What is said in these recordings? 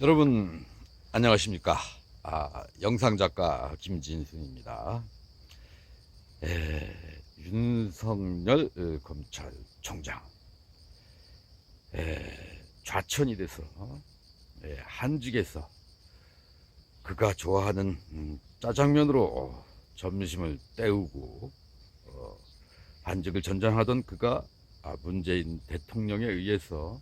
여러분 안녕하십니까? 아, 영상작가 김진승입니다. 에, 윤석열 어, 검찰총장 에, 좌천이 돼서 에, 한직에서 그가 좋아하는 음, 짜장면으로 점심을 때우고 어, 한직을 전전하던 그가 아, 문재인 대통령에 의해서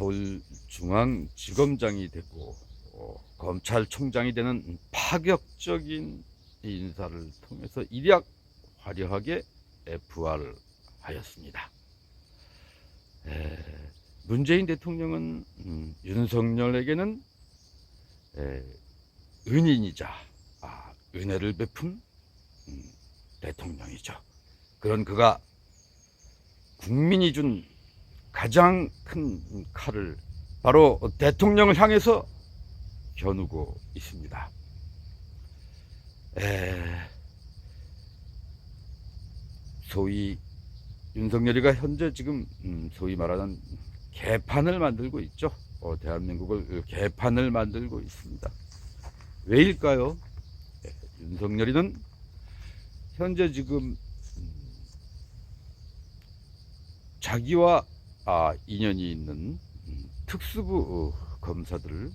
서울중앙지검장이 되고 어, 검찰총장이 되는 파격적인 인사를 통해서 일약 화려하게 부활을 하였습니다. 에, 문재인 대통령은 음, 윤석열에게는 에, 은인이자 아, 은혜를 베푼 음, 대통령이죠. 그런 그가 국민이 준 가장 큰 칼을 바로 대통령을 향해서 겨누고 있습니다. 에, 소위 윤석열이가 현재 지금 음, 소위 말하는 개판을 만들고 있죠. 어, 대한민국을 개판을 만들고 있습니다. 왜일까요? 에, 윤석열이는 현재 지금 음, 자기와 아, 인연이 있는 음, 특수부 어, 검사들을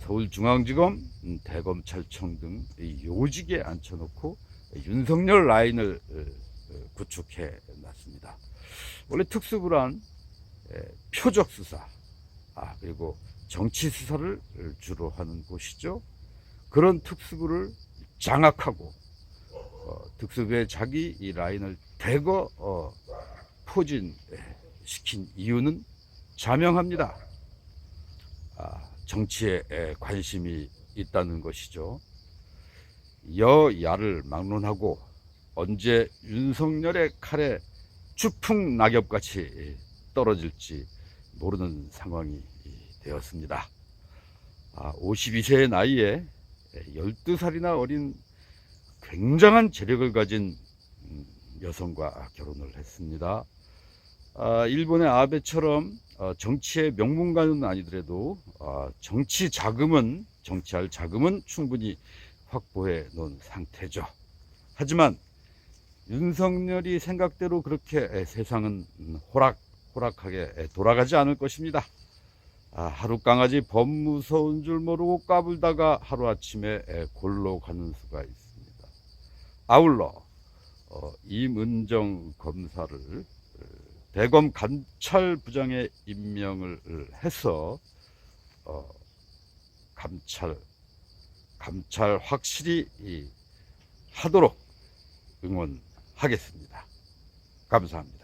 서울중앙지검, 음, 대검찰청 등 요직에 앉혀놓고 윤석열 라인을 어, 어, 구축해 놨습니다. 원래 특수부란 에, 표적 수사, 아, 그리고 정치 수사를 주로 하는 곳이죠. 그런 특수부를 장악하고 어, 특수부의 자기 이 라인을 대거 어, 포진 시킨 이유는 자명합니다. 아, 정치에 에, 관심이 있다는 것이죠. 여야를 막론하고 언제 윤석열의 칼에 추풍 낙엽같이 떨어질지 모르는 상황이 되었습니다. 아, 52세의 나이에 12살이나 어린 굉장한 재력을 가진 음, 여성과 결혼을 했습니다. 아, 일본의 아베처럼 어, 정치의 명문가는 아니더라도 어, 정치 자금은 정치할 자금은 충분히 확보해 놓은 상태죠. 하지만 윤석열이 생각대로 그렇게 에, 세상은 음, 호락 호락하게 에, 돌아가지 않을 것입니다. 아, 하루 강아지 범 무서운 줄 모르고 까불다가 하루 아침에 에, 골로 가는 수가 있습니다. 아울러 어, 임은정 검사를 대검 감찰부장에 임명을 해서 어, 감찰 감찰 확실히 이, 하도록 응원하겠습니다. 감사합니다.